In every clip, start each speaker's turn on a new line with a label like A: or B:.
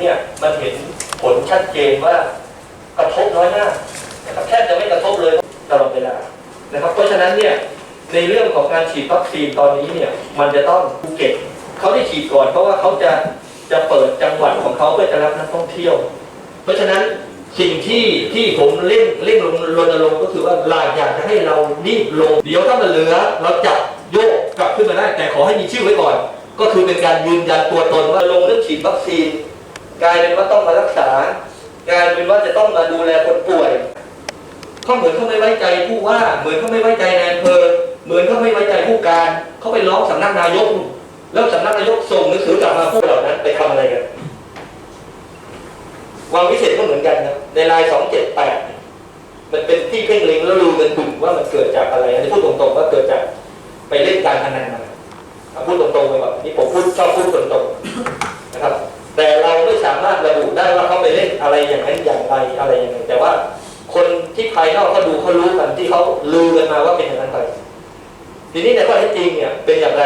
A: เนี่ยมันเห็นผลชัดเจนว่ากระทบน้อยมากนะครับแทบจะไม่กระทบเลยตลอดเวลานะครับ เพราะฉะนั้นเนี่ยในเรื่องของการฉีดวัคซีนตอนนี้เนี่ยมันจะต้องภูเก็ตเขาได้ฉีดก่อนเพราะว่าเขาจะจะเปิดจังหวัดของเขาเพื่อจะรับนักท่องเที่ยว เพราะฉะนั้นสิ่งที่ที่ผมเร่งเร่งลงรณรงค์ก็คือว่าเราอยากจะให้เรารีบลง เดี๋ยวถ้ามันเหลือ เราจับโยกกลับขึ้นมาได้ แต่ขอให้มีชื่อไว้ก่อน ก็คือเป็นการยืนยันตัวตนว่าลงเรื่องฉีดวัคซีน กลายเป็นว่าต้องมารักษากลายเป็นว่าจะต้องมาดูแลคนป่วยเขาเหมือนเขาไม่ไว้ใจผู้ว่า เหมือนเขาไม่ไว้ใจนายอำเภอเหมือนเขาไม่ไว้ใจผู้การเขาไปร้องสำนักนายก แล้วสำนักนายกส่งหนังสือกลับมาพวกเหล่านั้นไปทำอะไรกันวังวิเศษก็เหมือนกันนะในลายสองเจ็ดแปดมันเป็นที่เพ่งเล็งแล้วรู้กันกลุ่มว่ามันเกิดจากอะไรอันนี้พูดตรงๆว่าเกิดจากไปเล่นการพนันมาพูดตรงๆไปแบบนี่ผมพูดชอบพูดตรงๆนะครับ แต่เราไม่สามารถระบุได้ว่าเขาไปเล่นอะไรอย่างนั้นอย่างไรอะไรอย่างไงแต่ว่าคนที่ภายนอกเขาดูเขารู้กันที่เขาลือกันมาว่าเป็นอย่างนั้นไปทีนี้ในข้อเท็จจริงเนี่ยเป็นอย่างไร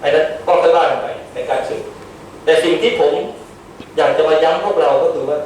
A: ไอ้นั้นก็ค่อยว่ากันไปในการสืบแต่สิ่งที่ผมอยากจะมาย้ำพวกเราก็คือว่า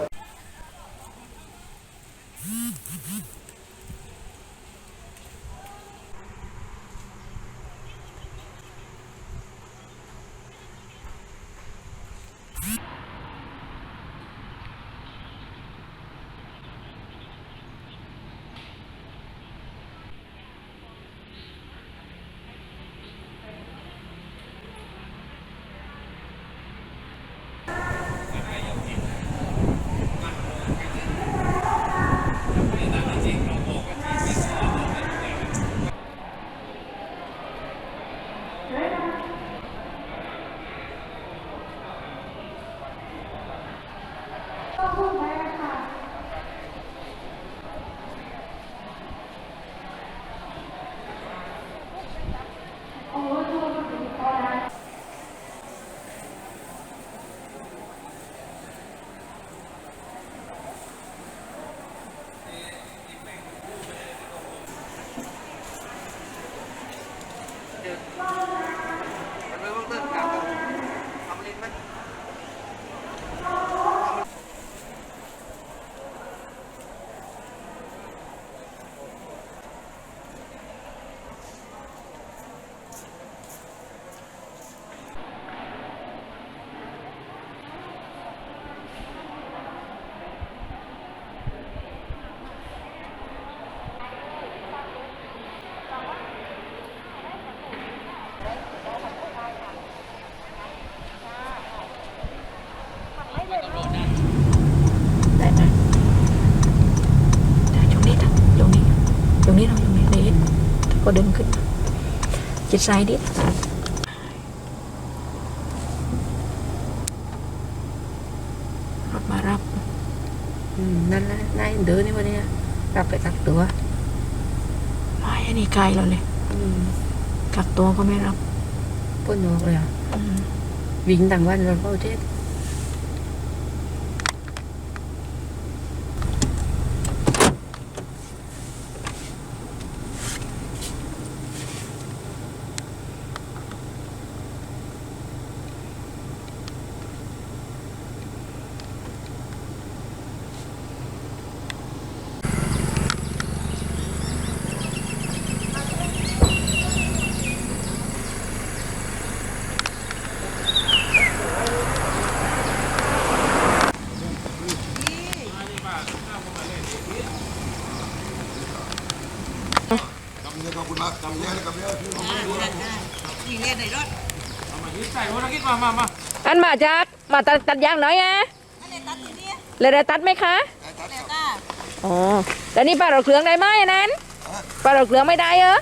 B: ก็ดึงขึ้นมาจิตซ้ายดิรถมารับ
C: อืมนั่นแหละนายเดินนี่วันนี้รับไปกักตัว
B: ไม่อันนี้ไกลเราเลย
C: อืม
B: กักตัวก็ไม่รับ
C: พ่นออกเลยอะ
B: อืม
C: วิ่งต่างวันเราเข้าเทศ
B: อันมาจักมาตัดตัดยางหน่อยอะเลยได้ตัดไหมคะอ๋อแต่นี่ปลาเราเคลืองได้ไหมอันนั้นปลาเราเคลืองไม่ได้เหรอ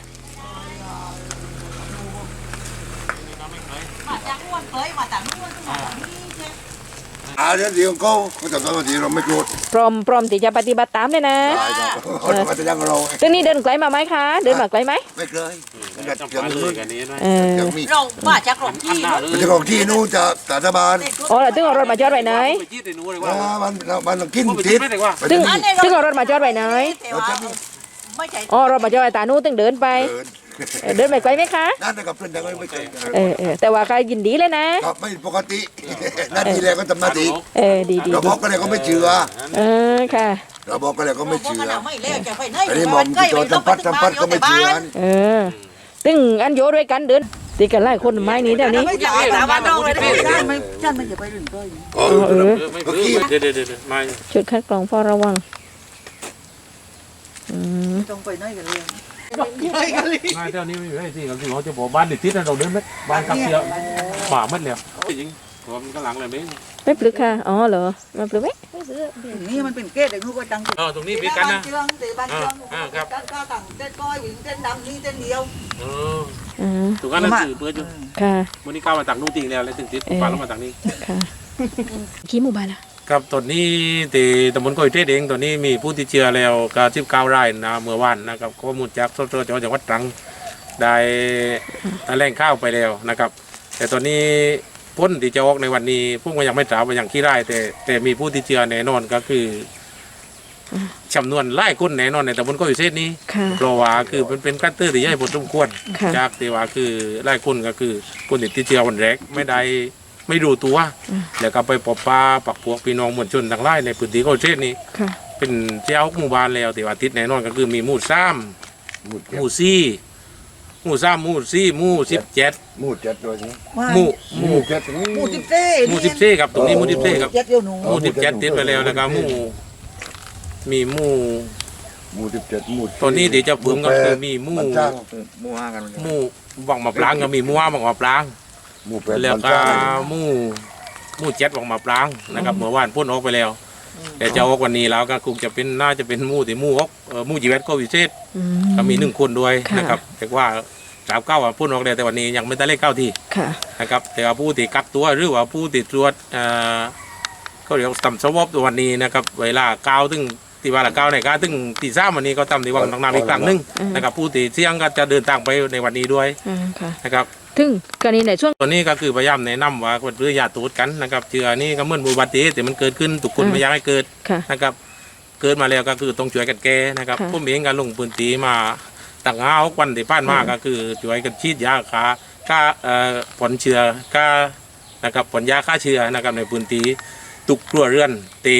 D: มาจากอ้วนเคยมาจากอ้วนมาจากนี่ใช่
E: อ่า เดี๋ยวเดี๋ยวเขาเขาจะทำทีเราไม่โกรธ
B: พร้อมพร้อมที่จะปฏิบัติตามเลยนะ
E: ได้ครับเขาจะมาจะยังเรา
B: เรื่องนี้เดินไกลมาไหมคะ เดินมาไกลไหม
E: ไม่เคยมันจะ
F: ต้อง
E: ยัง
F: ไปเล
E: มี
F: ยกันนี้ด้วย
B: เออ
E: ยังมี
D: เรามาจากหลงที่
F: หน้าเลย
E: มันจะของที่นู้นจะสถาบัน
B: อ๋อเราต้องเอารถมาจอดไว้ไหน
F: ไปจีดในนู้นเลย
E: อ่า
F: ว่า
E: มันมันกิน
F: ไป
E: ทิ
F: จี
E: พ
F: ด
E: ย์
F: ไม่ได้ว่า
E: ไปที่นี่
B: ซึ่งเอารถมาจอดไว้ไหน
D: แต่ว่าไม่ใช่
B: อ๋อรถมาจอดไว้ตานู้นต้องเดินไป
E: เดิน
B: เออเดินไปไกลไหมคะ
E: นั่นนะครับเพื่อนยังไม่เคย
B: เออเออแต่ว่าก็ยินดีเลยนะ
E: ครับไม่ปกติ หนาทีแรกก็ทำหนาที
B: เออดีดี
E: เราบอกก็เลยก็ไม่เชื่อ
B: เออค่ะ
E: เราบอกก็เลยก็ไม่
D: พวก
E: เชื่
D: กั
E: อน
D: ไม่เล่จะไปไหน
E: อันนี้หมอมที่โจทย์ทำพัดทำพัดก็ไม่เชื่อ
B: เออตึงอันโยด้วยกันเดินตีกันไล่คนไม้นี้เดี๋ยวนี้
D: ไม่จ่ายตามบ้านเราเลยได้ไม่ฉันไม่จะไปถึงก้อย
E: อ๋อ
B: เออ
F: ไม่พื้นเดี๋ยวเดี๋ยวเดี๋ยวมา
B: ชุดคัดกรองเฝ้าระวังอืม
D: ต้องไปไหนกันเลย
F: มาเท่านี้ไม่ใช่สิก็คือเขาจะบอกบ้านติดติดนะเราเดินไหมบ้านกับเสียหมามัดแล้วจริงผมก็หลังเลยมั้ง
B: ไม่ปลึกค่ะ อ๋อเหรอไม่ปลึกไหม
D: นี่มันเป็นเกตเด็กนู้นก็ดัง
F: อ๋อตรงนี้มีกันนะ
D: เชืองเตะบ้านเชืองกันก็ต่างเต้นก้อยวิ่งเต้นดำนี่เต้นเดียว
F: เออ
B: อ่า
F: ตรงนั้นนั่นคือเพื่อจุ
B: ค่ะ
F: วันนี้ก้าวมาตักนู่นติงแล้วแล้วถึงติดปลาแล้วมาตักนี้
B: ค่ะขี้หมู่บ้านละ
F: ครับตอนนี้ที่ตำบลก้อยเทศเองตอนนี้มีผู้ติดเชื้อแล้วก็สิบเก้ารายนะเมื่อวานนะครับข้อมูลจากสตจจังหวัดตรังได้แถลงข้าวไปแล้วนะครับ แต่ตอนนี้พ้นที่จะออกในวันนี้พวกมันยังไม่ทราบว่าอย่างขี้ไร่แต่แต่มีผู้ติดเชื้อแน่นอนก็คือจำนวนไล่คนแน่นอนในตำบลก้อยเทศนี้
B: ค่ะ
F: เพราะว่าคือมันเป็นการเตอร์ที่ใหญ่พอสมควร
B: ค่ะ
F: จากที่ว่าคือไล่คนก็คือคนที่ติดเชื้อวันแรกไม่ได้ ไม่รู้ตัว แล้วก็ไปปอบปลาปักพวกพี่น้องมวลชนทั้งหลายในพื้นที่ก้อยเทศนี้
B: ค่ะ
F: เป็นเจ้าหมู่บ้านแล้วแต่ว่าติดแน่นอนก็คือมีหมู่ซ้ำหมู่ซี่หมู่ซ้ำหมู่ซี่หมู่สิบเจ็ด
E: มูดเจ็ดตัวนี้
F: หมู่ห
E: มู
F: มู่
E: ดเจ็ดนี่
D: หมูติบเต้
F: หมู่สิบเซ่ครับตรงนี้หมู่สิบเซ่ครับ
D: เจ็ดเดียวหนู
F: หมู่สิบเจ็ดติดไปแล้วนะครับหมู่มีหมู่
E: มูดสิบเจ็ดมูด
F: ตอนนี้เดี๋ยวจะเพิ่มก็คือมีหมู่
E: มันจ้าง
F: หมู่บังมะปรางก็มีหมู่ว่าบังมะปราง
E: มูดแปด
F: แล้ว
E: มัน
F: ก็
E: จ้าง
F: หมู่หมู่เจ็ดบังมะปรางนะครับเมื่อวานพ่นออกไปแล้ว แต่จะออกวันนี้แล้วก็คงจะเป็นน่าจะเป็นหมู่ที่หมู่ออกเอ่อหมู่จีเวตก็วิเศษ
B: อื
F: ก็มีหนึ่งคนด้วย
B: ค่ะ
F: นะครับ แต่ว่าสามเก้าอะพ่นออกแล้วแต่วันนี้ยังไม่ได้เลขเก้าที่
B: ค่ะ
F: นะครับแต่ว่าผู้ที่กักตัวหรือว่าผู้ที่ตรวจเอ่อเขาเรียกว่าตำสวอปตัววันนี้นะครับ เวลาเก้าถึงตีวันละเก้าในก้าถึงตีสามวันนี้ก็ตำที่วังทางน้ำอีกครั้งหนึง
B: อืม
F: นะครับผู้ที่เสี่ยงก็จะเดินทางไปในวันนี้ด้วย
B: อ่าค่ะ
F: นะครับ
B: ถึงกรณีในช่วง
F: ตัวนี้ก็คือพยายามแนะนำว่าควรเพื่ออย่าตูดกันนะครับเชื้อนี้ก็เหมือนอุบัติเหตุแต่มันเกิดขึ้นทุกคน
B: อืม
F: ไม่อยากให้เกิด
B: ค่ะ
F: นะครับ เกิดมาแล้วก็คือต้องช่วยกันแก้นะครับ
B: ค่ะ
F: ผมเองก็ลงพื้นที่มาตั้งห้าหกวันที่ผ่านมาก็คือช่วยกันฉีดยาฆ่าฆ่าเอ่อผลเชื้อฆ่านะครับผลยาฆ่าเชื้อนะครับในพื้นที่ตุกครัวเรือนตี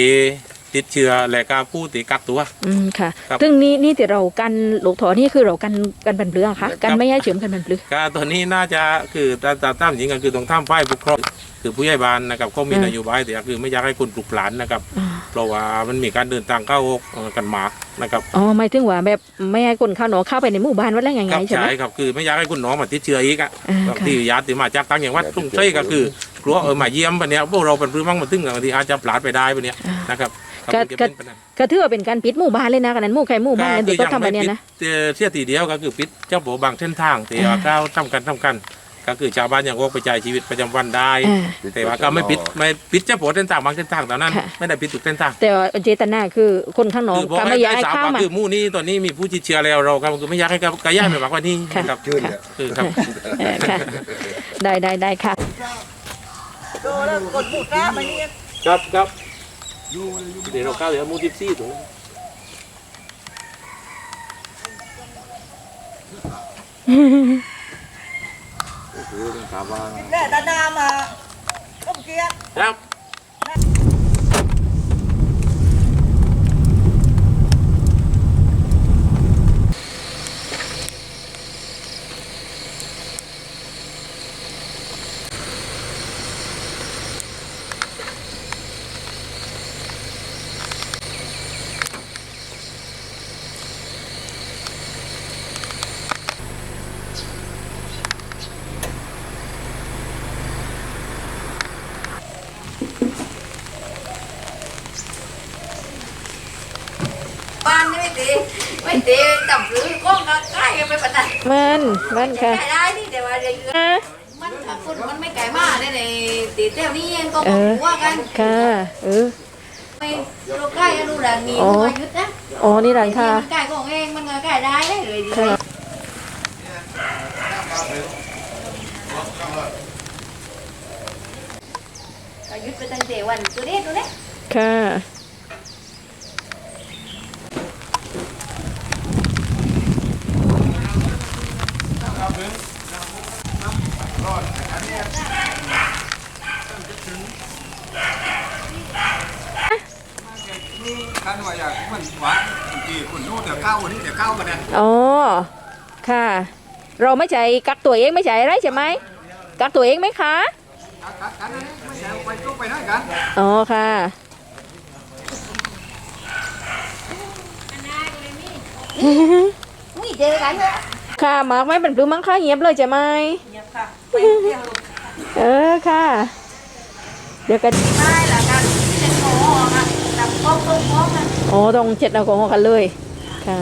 F: ติดเชื้อและก็ผู้ติดกักตัว
B: อืมค่ะ
F: ครับ
B: ซึ่งนี่นี่ที่เรากันหลกถอนี่คือเรากันกันบันเปลือค่ะ กันไม่ให้เฉือมกันบันเปลือ
F: ก็ตัวนี้น่าจะคือตามตามตามจริงก็คือตรงท่ามป้ายปกครองคือผู้ใหญ่บ้านนะครับเขามี
B: อืม
F: นโยบายแต่ก็คือไม่อยากให้คนปลุกหลานนะครับ
B: อ่า
F: เพราะว่ามันมีการเดินทางเข้าออกเอ่อกันมากนะครับ
B: อ๋อหมายถึงว่าแบบไม่ให้คนเข้าหนอเข้าไปในหมู่บ้านว่าแล้วไง
F: ค
B: ไง
F: รับ
B: ใช่ไหม
F: ใช่ครับคือไม่อยากให้คุณน้องมาติดเชื้ออีกอะ
B: อ่า
F: บาง
B: ค่ะ
F: ทีญาติมาจากต่างจังหวัดทุ่งเทยก็คือกลัวเออมาเยี่ยมปะเนี้ยพวกเราเป็นพื้นมั่งมาตึ้งบางทีอาจจะปลาดไปได้ปะเนี้ย
B: อ่า
F: นะครับ ครับ
B: ก็
F: มันจะเป็นปะนั้น
B: ก็ถือว่าเป็นการปิดหมู่บ้านเลยนะกันนั้นหมู่ใครหมู่บ้านนั้นเด็กก็ทำแบบเนี้ยนะ
F: เอ่อเที่ยทีเดียวก็คือปิดเจ้าโบบางเส้นทางแต่ว่าก้าวทำกันทำกัน ก็คือชาวบ้านยังออกไปใช้ชีวิตประจำวันได้
B: อ่า
F: แต่ว่าก็ไม่ปิดไม่ปิดเจ้าโบเส้นทางบางเส้นทางแต่นั้น
B: ค่ะ
F: ไม่ได้ปิดทุกเส้นทาง
B: แต่ว่าเจตนาคือคนข้างนอก
F: คือบอก
B: ก็
F: ให้
B: ไม่อยาก
F: ได้
B: ให้
F: สาว
B: เข้า
F: ว่า
B: มา
F: คือหมู่นี้ตอนนี้มีผู้ติดเชื้อแล้วเราก็คือไม่อยากให้กระย่ายไปมากกว่านี้
B: ค่ะ
F: นะครับ
E: ชื่นเนี่ย
F: คือครับ
B: เออค่ะ ได้ได้ได้ค่ะ
D: โตแล้วกดบูดก้ามาเนี่ย
F: ครับ ครับเดี๋ยวเราก้าวเดี๋ยวมูทิปซี่ถุง
D: แม่ตานามาต้มเกี๊ย
F: ครับ
C: บ้านนี่ไม่ตี ไม่ตีตับหรือก้องก็ใกล้กันไปปะนั่น
B: มันมันค่ะ
C: ใกล้ได้นี่แต่ว่าเรื่อง
B: อะ
C: มันถ้าคุณมันไม่ไกลมากเนี่ยในตีเต้วนี่ยังก็
B: เออ
C: หัวกัน
B: ค่ะเออ
C: ไม่เราใกล้กันดูแลมี
B: อ๋อ
C: มายุดนะ
B: อ๋อนี่ร้านค้า
C: มันใกล้ของเองมันก็ใกล้ได้เลยดี
B: ค่ะ
C: ก็ยุดไปตั้งแต่วันตัวนี้ตัวนี้
B: ค่ะ
D: กันว่าอยากมันหวานบางทีคนโน้นเดี๋ยวเข้าวันนี้เดี๋ยวเข้ามาเนี่ย
B: อ๋อ ค่ะ เราไม่ใช่กักตัวเองไม่ใช่อะไรใช่ไหมกักตัวเองไหมคะ
D: กันกันนะไม่ใช่ไปตู้ไปไหนกัน
B: อ๋อค่ะ
C: เจอกัน
B: ค่ะมาร์กไม่เป็นปลื้มมั้งค่ะเงียบเลยใช่ไหม
G: เงียบค่ะเอ
B: อค่ะ เดี๋ยวกัน
C: ไม่ละกันเป็นโมอะดับโป๊กโป๊กโป๊กกัน
B: อ๋อต้องเช็ดแอลกอฮอกันเลยค่ะ